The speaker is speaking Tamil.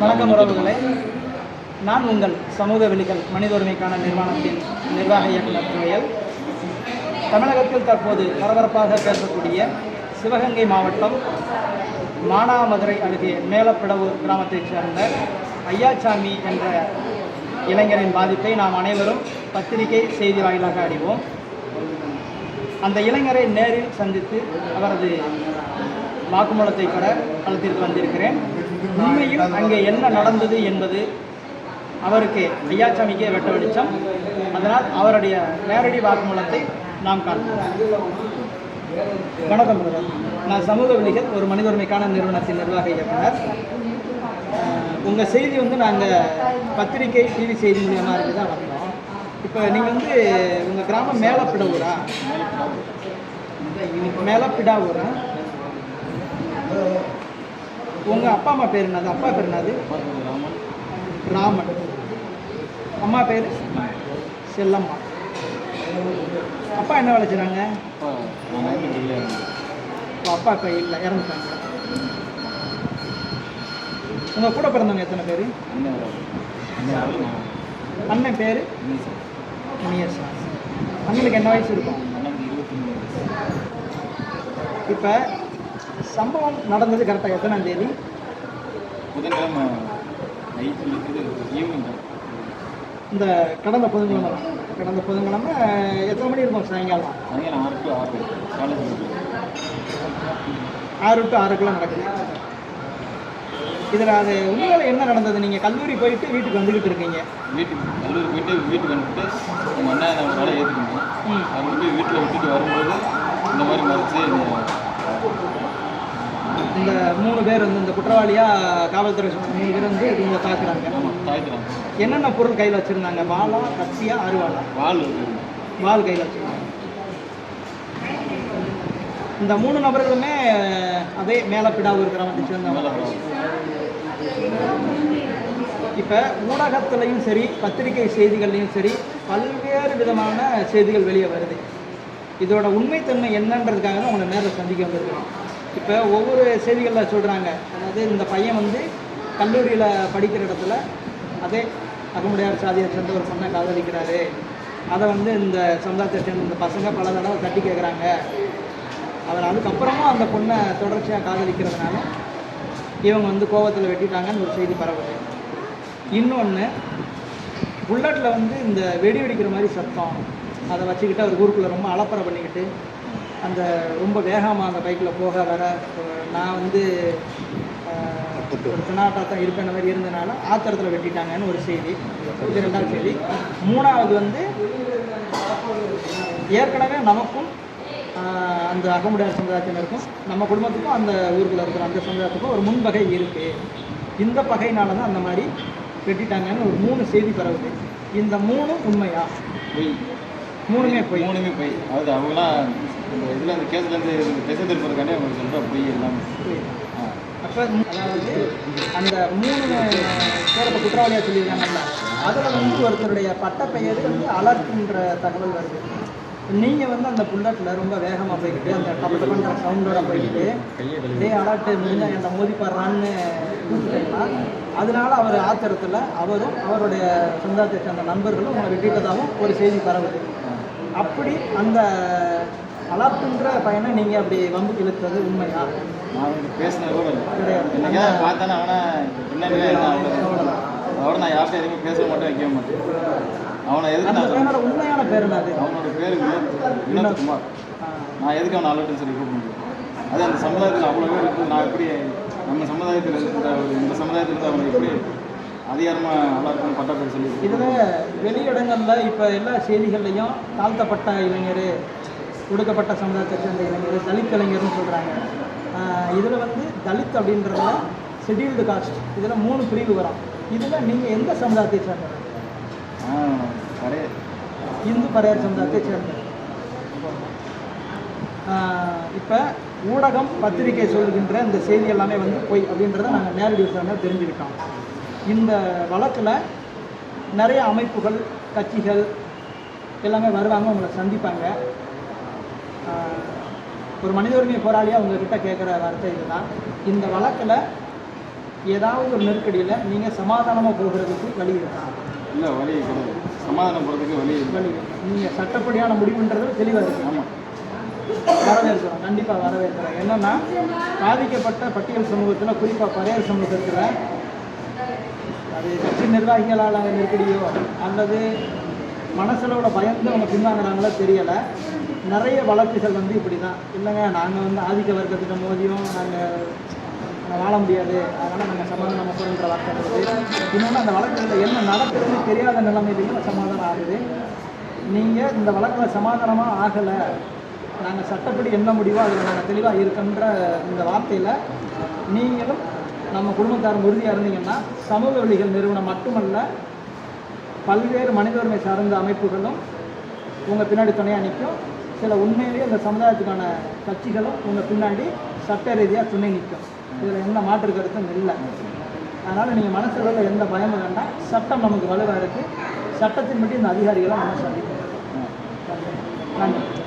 வணக்கம் உறவுகளே. நான் உங்கள் சமூக வெளிகள் மனித உரிமைக்கான நிறுவனத்தின் நிர்வாக இயக்குநர் துறையல் தமிழகத்தில் தற்போது பரபரப்பாக பேசக்கூடிய சிவகங்கை மாவட்டம் மானாமதுரை அருகே மேலப்பிடவூர் கிராமத்தைச் சேர்ந்த ஐயாச்சாமி என்ற இளைஞரின் பாதிப்பை நாம் அனைவரும் பத்திரிகை செய்தி வாயிலாக அறிவோம். அந்த இளைஞரை நேரில் சந்தித்து அவரது வாக்குமூலத்தை பெற களத்திற்கு வந்திருக்கிறேன். உண்மையில் அங்கே என்ன நடந்தது என்பது அவருக்கு ஐயாச்சாமிக்கே வெட்ட வெளிச்சம். அதனால் அவருடைய நேரடி வாக்குமூலத்தை நாம் காண்போம். வணக்கம் நான் சமூக விழிகள் ஒரு மனித உரிமைக்கான நிறுவனத்தின் நிர்வாக இயக்குனர். உங்கள் செய்தி வந்து நாங்கள் பத்திரிகை டிவி செய்தி மூலியமாக இருந்து தான் வந்தோம். இப்போ நீங்கள் வந்து உங்கள் கிராமம் மேலப்பிடவூரா? மேலப்பிடாவூரா? உங்கள் அப்பா அம்மா பேர் என்னது? அப்பா பேர் என்னது? ராமன். அம்மா பேர்? செல்லம்மா. அப்பா என்ன வேலை செய்கிறாங்க இப்போ அப்பா இப்போ இல்லை இறந்துட்டாங்க. உங்கள் கூட பிறந்தவங்க எத்தனை பேர்? அண்ணன் பேர்? முனியசா அண்ணனுக்கு என்ன வயசு இருக்கும்? இப்போ சம்பவம் நடந்தது கரெக்டாக எத்தனாம் தேதி? புதன்கிழமை ஈவினிங் இந்த கடந்த புதன்கிழமை தான் கடந்த புதன்கிழமை எத்தனை மணி இருக்கும் சாயங்காலம்? சாயங்காலம் ஆறு டு ஆறு. காலேஜ் ஆறு டு ஆறுக்குள்ள நடக்குது. இதில் அது உண்மையில் என்ன நடந்தது? நீங்கள் கல்லூரி போயிட்டு வீட்டுக்கு வந்துக்கிட்டு இருக்கீங்க. வீட்டுக்கு கல்லூரி போயிட்டு வீட்டுக்கு வந்துட்டு எங்கள் அண்ணா நம்ம வேலை ஏற்றுக்கணும். அவங்க போய் வீட்டில் விட்டுட்டு வரும்போது இந்த மாதிரி மறைச்சு இந்த மூணு பேர் வந்து இந்த குற்றவாளியாக காவல்துறை சொன்ன மூணு பேர் வந்து இவங்க தாக்குறாங்க. என்னென்ன பொருள் கையில் வச்சுருந்தாங்க? வாளா கத்தியா அருவாளா வால் வால் கையில் வச்சுருந்தாங்க. இந்த மூணு நபர்களுமே அதே மேலப்பிடாவூர் கிராமத்தை சேர்ந்தவங்க. இப்போ ஊடகத்துலேயும் சரி பத்திரிகை செய்திகள்லையும் சரி பல்வேறு விதமான செய்திகள் வெளியே வருது. இதோட உண்மைத்தன்மை என்னன்றதுக்காக தான் உங்களை நேரில் சந்திக்க வந்திருக்கிறோம். இப்போ ஒவ்வொரு செய்திகளில் சொல்கிறாங்க அதாவது இந்த பையன் வந்து கல்லூரியில் படிக்கிற இடத்துல அதே அகமுடையார் சாதியை சேர்ந்த ஒரு பொண்ணை காதலிக்கிறாரு. அதை வந்து இந்த சமுதாயத்தை சேர்ந்த இந்த பசங்க பல தடவை தட்டி கேட்குறாங்க அவர் அதுக்கப்புறமும் அந்த பொண்ணை தொடர்ச்சியாக காதலிக்கிறதுனால இவங்க வந்து கோவத்தில் வெட்டிட்டாங்கன்னு ஒரு செய்தி பரவுது. இன்னொன்று புல்லட்டில் வந்து இந்த வெடி வெடிக்கிற மாதிரி சத்தம் அதை வச்சுக்கிட்டு அவர் ஊருக்குள்ளே ரொம்ப அலப்பறை பண்ணிக்கிட்டு அந்த ரொம்ப வேகமாக அந்த பைக்கில் போக வர நான் வந்து ஒரு பினாட்டா தான் இருப்பேன் மாதிரி இருந்தனால ஆத்திரத்தில் வெட்டிட்டாங்கன்னு ஒரு செய்தி இது ரெண்டாவது செய்தி. மூணாவது வந்து ஏற்கனவே நமக்கும் அந்த அகமுடையார் சமுதாயத்தினருக்கும் நம்ம குடும்பத்துக்கும் அந்த ஊருக்குள்ள இருக்கிற அந்த சமுதாயத்துக்கும் ஒரு முன்பகை இருக்குது இந்த பகையினால தான் அந்த மாதிரி வெட்டிட்டாங்கன்னு ஒரு மூணு செய்தி பரவுது. இந்த மூணு உண்மையா? போய். மூணுமே போய். மூணுமே போய். அதாவது அவங்களாம் இந்த இதில் அந்த கேஸ்லேருந்து திசை திருப்பதுக்காண்டி அவங்க சொல்கிற போய் எல்லாமே. ஆ. அப்போ அதாவது அந்த மூணு பேரப்ப குற்றவாளியாக சொல்லியிருக்காங்கல்ல அதில் வந்து ஒருத்தருடைய பட்டப்பெயர் வந்து அலர்ட்ன்ற தகவல் வருது. நீங்கள் வந்து அந்த புல்லட்டில் ரொம்ப வேகமாக போய்கிட்டு அந்த டப்பு டப்புன்ற சவுண்டோட போய்கிட்டு டே அலர்ட்டு முடிஞ்சா என்கிட்ட மோதி பாடுறான்னு கூப்பிட்டீங்கன்னா அதனால அவர் ஆத்திரத்தில் அவரும் அவருடைய சொந்தத்தை சேர்ந்த நண்பர்களும் உங்களை வெட்டிட்டதாகவும் ஒரு செய்தி பரவுது. அப்படி அந்த அலர்ட்டுன்ற பையனை நீங்கள் அப்படி வம்புக்கு இழுத்தது உண்மையா? நான் பேசினது கூட இல்லை. கிடையாது என்னைக்காவது பார்த்தானே அவனை அவ்வளோதான் அவனை நான் யார்கிட்ட எதுவுமே பேச மாட்டேன் வைக்க மாட்டேன். அவனை எதுக்கு நான் உண்மையான பேர் என்னது அவனோட பேர் வினோத் குமார். நான் எதுக்கு அவனை அலர்ட்னு சொல்லி கூப்பிட முடியும் அது அந்த சமுதாயத்தில் அவ்வளோ பேர் இருக்குது நான் எப்படி நம்ம சமுதாயத்தில் இருக்கிற இந்த சமுதாயத்தில் இருந்து அவனை எப்படி அதிகாரமாக அலர்ட்னு பட்ட பேர் சொல்லி இதுல வெளியிடங்களில் இப்போ எல்லா செய்திகள்லையும் தாழ்த்தப்பட்ட இளைஞர் ஒடுக்கப்பட்ட சமுதாயத்தை சேர்ந்த இளைஞர் தலித் இளைஞர்னு சொல்கிறாங்க இதில் வந்து தலித் அப்படின்றதுல ஷெட்யூல்டு காஸ்ட் இதில் மூணு பிரிவு வரும். இதில் நீங்கள் எந்த சமுதாயத்தை சேர்ந்தவர் இந்து பறையர் சமுதாயத்தை சேர்ந்தவர் இப்போ ஊடகம் பத்திரிகை சொல்கின்ற இந்த செய்தி எல்லாமே வந்து பொய் அப்படின்றத நாங்கள் நேரடி விசாரணை தெரிஞ்சுக்கிட்டோம். இந்த வழக்கில் நிறைய அமைப்புகள் கட்சிகள் எல்லாமே வருவாங்க உங்களை சந்திப்பாங்க. ஒரு மனித உரிமை போராளியாக உங்ககிட்ட கேட்குற வார்த்தை இதுதான். இந்த வழக்கில் ஏதாவது ஒரு நெருக்கடியில் நீங்கள் சமாதானமாக போகிறதுக்கு வழி இருக்கா? இல்லை வழி கிடையாது. சமாதானம் போகிறதுக்கு வழி வழி நீங்கள் சட்டப்படியான முடிவுன்றது தெளிவாக இருக்கு ஆமாம் வரவேற்கிறோம். கண்டிப்பாக வரவேற்கிறோம். என்னன்னா பாதிக்கப்பட்ட பட்டியல் சமூகத்தில் குறிப்பாக பறையர் சமூகத்தில் அது கட்சி நிர்வாகிகளால் நெருக்கடியோ அல்லது மனசளவுல பயந்து அவங்க பின்வாங்குறாங்களோ தெரியலை. நிறைய வழக்குகள் வந்து இப்படி தான் இல்லைங்க நாங்கள் வந்து ஆதிக்க வர்க்கத்திட்ட மோதியும் நாங்கள் வாழ முடியாது. அதனால் நாங்கள் சமாதானம் போகிற வார்த்தை இன்னொன்று அந்த வழக்கில் என்ன நடக்குதுன்னு தெரியாத நிலைமையிலையும் சமாதானம் ஆகுது. நீங்கள் இந்த வழக்கில் சமாதானமாக ஆகலை. நாங்கள் சட்டப்படி என்ன முடிவோ அதில் நாங்கள் தெளிவாக இருக்கின்ற இந்த வார்த்தையில் நீங்களும் நம்ம குடும்பத்தார் உறுதியாக இருந்தீங்கன்னா சமூக வழிகள் நிறுவனம் மட்டுமல்ல பல்வேறு மனித உரிமை சார்ந்த அமைப்புகளும் உங்கள் பின்னாடி துணையாக நிற்கும். சில உண்மையிலேயே இந்த சமுதாயத்துக்கான கட்சிகளும் உங்கள் பின்னாடி சட்ட ரீதியாக துணை நிற்கும். இதில் எந்த மாற்று கருத்தும் இல்லை. அதனால் நீங்கள் மனசுல எந்த பயமும் வேண்டாம். சட்டம் நமக்கு வலுவாக இருக்குது சட்டத்தின்படி இந்த அதிகாரிகளை நம்ம சந்திக்கணும் நன்றி.